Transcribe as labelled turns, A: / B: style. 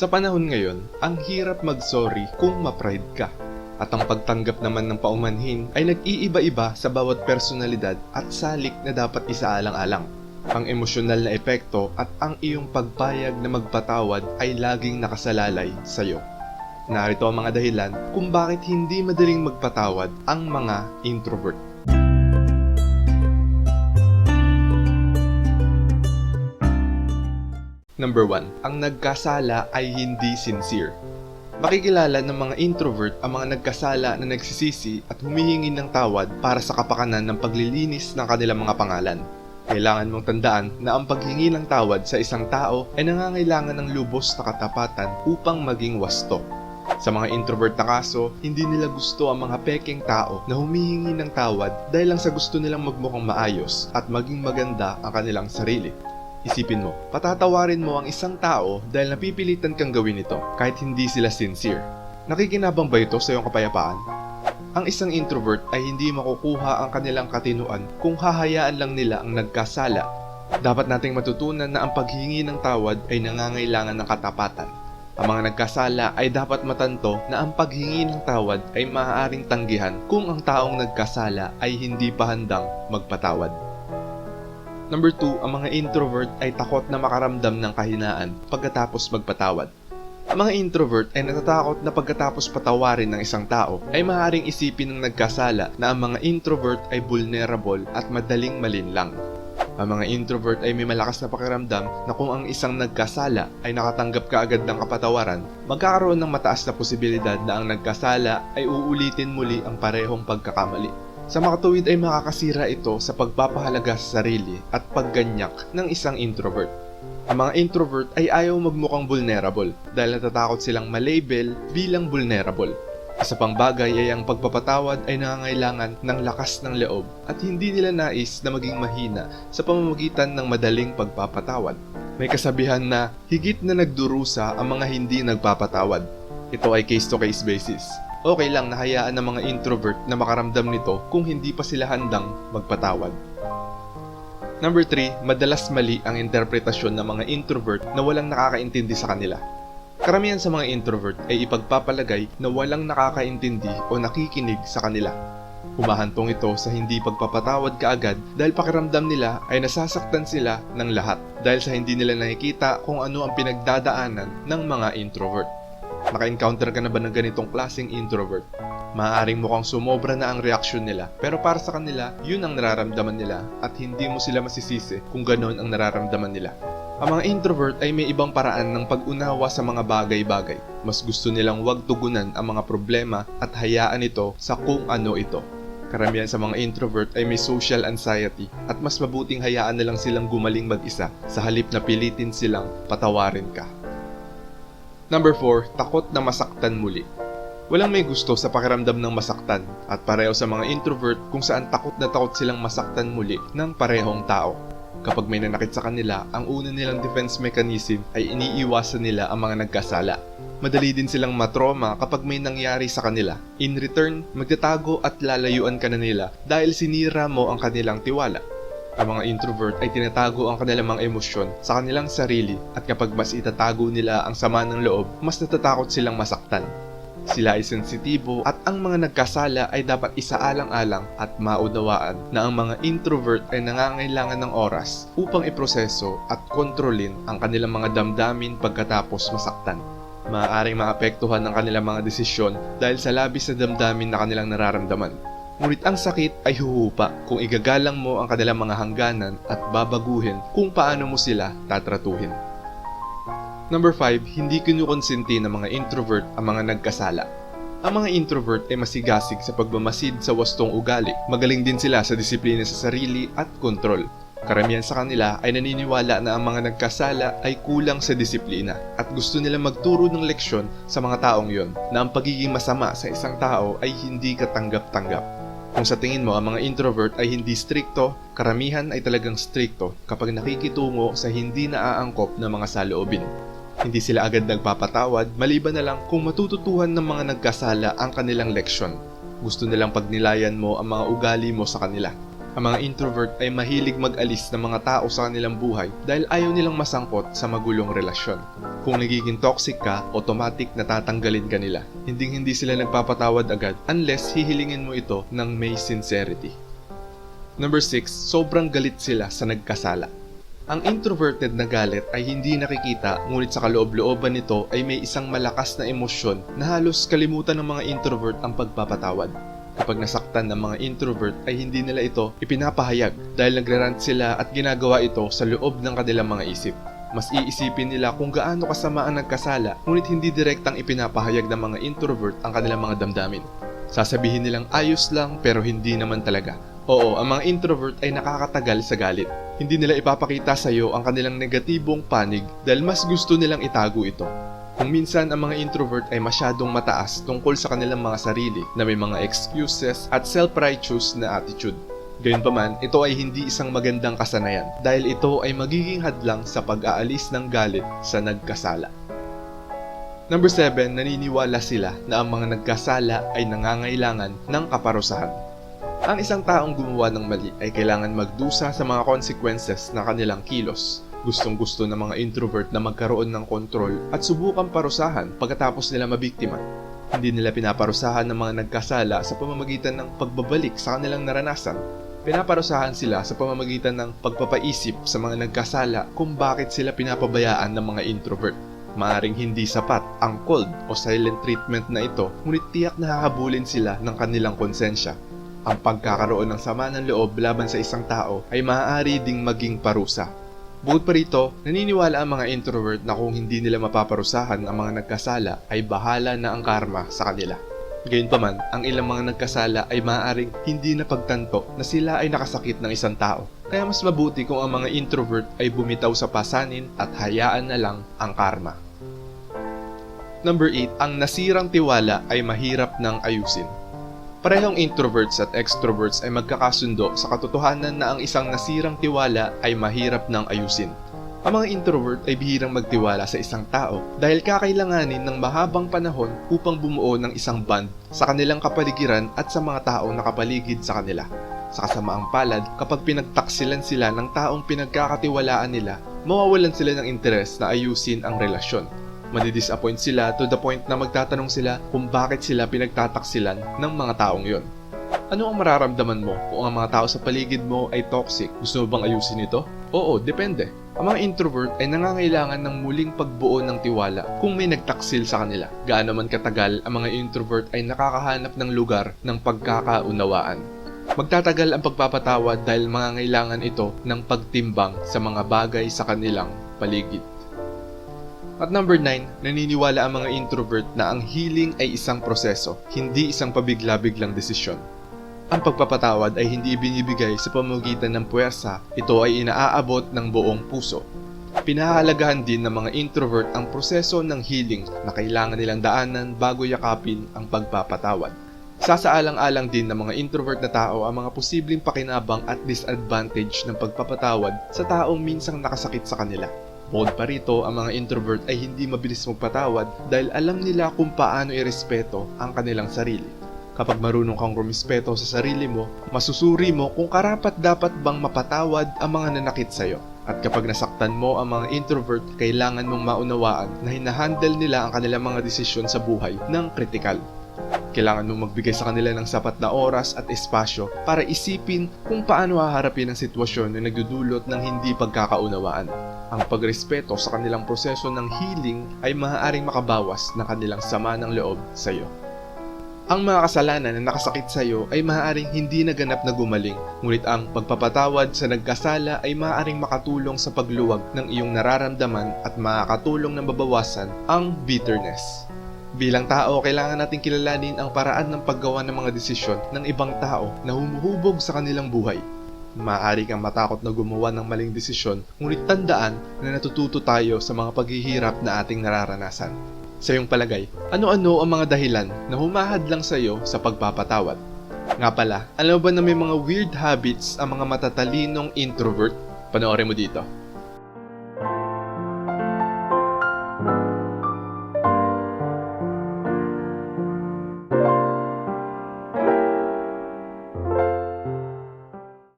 A: Sa panahon ngayon, ang hirap mag-sorry kung ma-pride ka. At ang pagtanggap naman ng paumanhin ay nag-iiba-iba sa bawat personalidad at salik na dapat isaalang-alang. Ang emosyonal na epekto at ang iyong pagpayag na magpatawad ay laging nakasalalay sa iyo. Narito ang mga dahilan kung bakit hindi madaling magpatawad ang mga introvert. Number 1. Ang nagkasala ay hindi sincere. Makikilala ng mga introvert ang mga nagkasala na nagsisisi at humihingi ng tawad para sa kapakanan ng paglilinis ng kanilang mga pangalan. Kailangan mong tandaan na ang paghingi ng tawad sa isang tao ay nangangailangan ng lubos na katapatan upang maging wasto. Sa mga introvert na kaso, hindi nila gusto ang mga pekeng tao na humihingi ng tawad dahil lang sa gusto nilang magmukhang maayos at maging maganda ang kanilang sarili. Isipin mo, patatawarin mo ang isang tao dahil napipilitan kang gawin ito kahit hindi sila sincere. Nakikinabang ba ito sa iyong kapayapaan? Ang isang introvert ay hindi makukuha ang kanilang katinuan kung hahayaan lang nila ang nagkasala. Dapat nating matutunan na ang paghingi ng tawad ay nangangailangan ng katapatan. Ang mga nagkasala ay dapat matanto na ang paghingi ng tawad ay maaaring tanggihan kung ang taong nagkasala ay hindi pa handang magpatawad. Number 2, ang mga introvert ay takot na makaramdam ng kahinaan pagkatapos magpatawad. Ang mga introvert ay natatakot na pagkatapos patawarin ng isang tao ay maaaring isipin ng nagkasala na ang mga introvert ay vulnerable at madaling malinlang. Ang mga introvert ay may malakas na pakiramdam na kung ang isang nagkasala ay nakatanggap kaagad ng kapatawaran, magkakaroon ng mataas na posibilidad na ang nagkasala ay uulitin muli ang parehong pagkakamali. Sa makatuwid ay makakasira ito sa pagpapahalaga sa sarili at pagganyak ng isang introvert. Ang mga introvert ay ayaw magmukhang vulnerable dahil natatakot silang malabel bilang vulnerable. Isa pang bagay ay ang pagpapatawad ay nangangailangan ng lakas ng loob at hindi nila nais na maging mahina sa pamamagitan ng madaling pagpapatawad. May kasabihan na higit na nagdurusa ang mga hindi nagpapatawad. Ito ay case-to-case basis okay lang na hayaan ng mga introvert na makaramdam nito kung hindi pa sila handang magpatawad. Number 3, madalas mali ang interpretasyon ng mga introvert na walang nakakaintindi sa kanila. Karamihan sa mga introvert ay ipagpapalagay na walang nakakaintindi o nakikinig sa kanila. Humahantong ito sa hindi pagpapatawad kaagad dahil pakiramdam nila ay nasasaktan sila ng lahat dahil sa hindi nila nakikita kung ano ang pinagdadaanan ng mga introvert. Naka-encounter ka na ba ng ganitong klaseng introvert? Maaaring mukhang sumobra na ang reaksyon nila, pero para sa kanila, yun ang nararamdaman nila at hindi mo sila masisisi kung ganon ang nararamdaman nila. Ang mga introvert ay may ibang paraan ng pag-unawa sa mga bagay-bagay. Mas gusto nilang wag tugunan ang mga problema at hayaan ito sa kung ano ito. Karamihan sa mga introvert ay may social anxiety at mas mabuting hayaan na lang silang gumaling mag-isa sa halip na pilitin silang patawarin ka. Number 4, takot na masaktan muli. Walang may gusto sa pakiramdam ng masaktan at pareho sa mga introvert kung saan takot na takot silang masaktan muli ng parehong tao. Kapag may nanakit sa kanila, ang una nilang defense mechanism ay iniiwasan nila ang mga nagkasala. Madali din silang matroma kapag may nangyari sa kanila. In return, magtatago at lalayuan ka na nila dahil sinira mo ang kanilang tiwala. Ang mga introvert ay tinatago ang kanilang mga emosyon sa kanilang sarili at kapag mas itatago nila ang sama ng loob, mas natatakot silang masaktan. Sila ay sensitibo at ang mga nagkasala ay dapat isaalang-alang at maunawaan na ang mga introvert ay nangangailangan ng oras upang iproseso at kontrolin ang kanilang mga damdamin pagkatapos masaktan. Maaaring maapektuhan ang kanilang mga desisyon dahil sa labis na damdamin na kanilang nararamdaman. Ngunit ang sakit ay huhupa kung igagalang mo ang kanilang mga hangganan at babaguhin kung paano mo sila tatratuhin. Number 5, hindi kinukonsinti ng mga introvert ang mga nagkasala. Ang mga introvert ay masigasig sa pagmamasid sa wastong ugali. Magaling din sila sa disiplina sa sarili at kontrol. Karamihan sa kanila ay naniniwala na ang mga nagkasala ay kulang sa disiplina at gusto nila magturo ng leksyon sa mga taong yon na ang pagiging masama sa isang tao ay hindi katanggap-tanggap. Kung sa tingin mo ang mga introvert ay hindi strikto, karamihan ay talagang strikto kapag nakikitungo sa hindi naaangkop na mga saloobin. Hindi sila agad nagpapatawad maliban na lang kung matututuhan ng mga nagkasala ang kanilang leksyon. Gusto nilang pagnilayan mo ang mga ugali mo sa kanila. Ang mga introvert ay mahilig mag-alis ng mga tao sa kanilang buhay dahil ayaw nilang masangkot sa magulong relasyon. Kung nagiging toxic ka, automatic natatanggalin ka nila. Hindi hindi sila nagpapatawad agad unless hihilingin mo ito ng may sincerity. Number 6, sobrang galit sila sa nagkasala. Ang introverted na galit ay hindi nakikita ngunit sa kaloob-looban nito ay may isang malakas na emosyon na halos kalimutan ng mga introvert ang pagpapatawad. Kapag nasaktan ng mga introvert ay hindi nila ito ipinapahayag dahil nagrarant sila at ginagawa ito sa loob ng kanilang mga isip. Mas iisipin nila kung gaano kasama ang nagkasala ngunit hindi direktang ipinapahayag ng mga introvert ang kanilang mga damdamin. Sasabihin nilang ayos lang pero hindi naman talaga. Oo, ang mga introvert ay nakakatagal sa galit. Hindi nila ipapakita sa iyo ang kanilang negatibong panig dahil mas gusto nilang itago ito. Kung minsan ang mga introvert ay masyadong mataas tungkol sa kanilang mga sarili na may mga excuses at self-righteous na attitude. Gayunpaman, ito ay hindi isang magandang kasanayan dahil ito ay magiging hadlang sa pag-aalis ng galit sa nagkasala. Number 7, naniniwala sila na ang mga nagkasala ay nangangailangan ng kaparusahan. Ang isang taong gumawa ng mali ay kailangan magdusa sa mga consequences ng kanilang kilos. Gustong gusto ng mga introvert na magkaroon ng kontrol at subukan parusahan pagkatapos nila mabiktima. Hindi nila pinaparusahan ng mga nagkasala sa pamamagitan ng pagbabalik sa kanilang naranasan. Pinaparusahan sila sa pamamagitan ng pagpapaisip sa mga nagkasala kung bakit sila pinapabayaan ng mga introvert. Maaring hindi sapat ang cold o silent treatment na ito, ngunit tiyak na hahabulin sila ng kanilang konsensya. Ang pagkakaroon ng sama ng loob laban sa isang tao ay maaari ding maging parusa. Bukod pa rito, naniniwala ang mga introvert na kung hindi nila mapaparusahan ang mga nagkasala ay bahala na ang karma sa kanila. Gayunpaman, ang ilang mga nagkasala ay maaaring hindi na pagtanto na sila ay nakasakit ng isang tao. Kaya mas mabuti kung ang mga introvert ay bumitaw sa pasanin at hayaan na lang ang karma. Number 8, ang nasirang tiwala ay mahirap nang ayusin. Parehong introverts at extroverts ay magkakasundo sa katotohanan na ang isang nasirang tiwala ay mahirap nang ayusin. Ang mga introvert ay bihirang magtiwala sa isang tao dahil kakailanganin ng mahabang panahon upang bumuo ng isang band sa kanilang kapaligiran at sa mga taong nakapaligid sa kanila. Sa kasamaang palad, kapag pinagtaksilan sila ng taong pinagkakatiwalaan nila, mawawalan sila ng interes na ayusin ang relasyon. Madidisappoint sila to the point na magtatanong sila kung bakit sila pinagtataksilan ng mga taong yon. Ano ang mararamdaman mo kung ang mga tao sa paligid mo ay toxic? Gusto mo bang ayusin ito? Oo, depende. Ang mga introvert ay nangangailangan ng muling pagbuo ng tiwala kung may nagtaksil sa kanila. Gaano man katagal, ang mga introvert ay nakakahanap ng lugar ng pagkakaunawaan. Magtatagal ang pagpapatawad dahil mangangailangan ito ng pagtimbang sa mga bagay sa kanilang paligid. At number 9, naniniwala ang mga introvert na ang healing ay isang proseso, hindi isang pabigla-biglang desisyon. Ang pagpapatawad ay hindi binibigay sa pamamagitan ng puwersa, ito ay inaaabot ng buong puso. Pinahahalagahan din ng mga introvert ang proseso ng healing na kailangan nilang daanan bago yakapin ang pagpapatawad. Sasaalang-alang din ng mga introvert na tao ang mga posibleng pakinabang at disadvantage ng pagpapatawad sa taong minsang nakasakit sa kanila. Bukod pa rito, ang mga introvert ay hindi mabilis magpatawad dahil alam nila kung paano irespeto ang kanilang sarili. Kapag marunong kang rumispeto sa sarili mo, masusuri mo kung karapat dapat bang mapatawad ang mga nanakit sa'yo. At kapag nasaktan mo ang mga introvert, kailangan mong maunawaan na hinahandle nila ang kanilang mga desisyon sa buhay ng kritikal. Kailangan mong magbigay sa kanila ng sapat na oras at espasyo para isipin kung paano haharapin ang sitwasyon na nagdudulot ng hindi pagkakaunawaan. Ang pagrespeto sa kanilang proseso ng healing ay maaaring makabawas ng kanilang sama ng loob sa iyo. Ang mga kasalanan na nakasakit sa iyo ay maaaring hindi naganap na gumaling, ngunit ang pagpapatawad sa nagkasala ay maaaring makatulong sa pagluwag ng iyong nararamdaman at makakatulong na mabawasan ang bitterness. Bilang tao, kailangan nating kilalanin ang paraan ng paggawa ng mga desisyon ng ibang tao na humuhubog sa kanilang buhay. Maaari kang matakot na gumawa ng maling desisyon, ngunit tandaan na natututo tayo sa mga paghihirap na ating nararanasan. Sa iyong palagay, ano-ano ang mga dahilan na humahad lang sa iyo sa pagpapatawad? Nga pala, alam ba na may mga weird habits ang mga matatalinong introvert? Panoorin mo dito.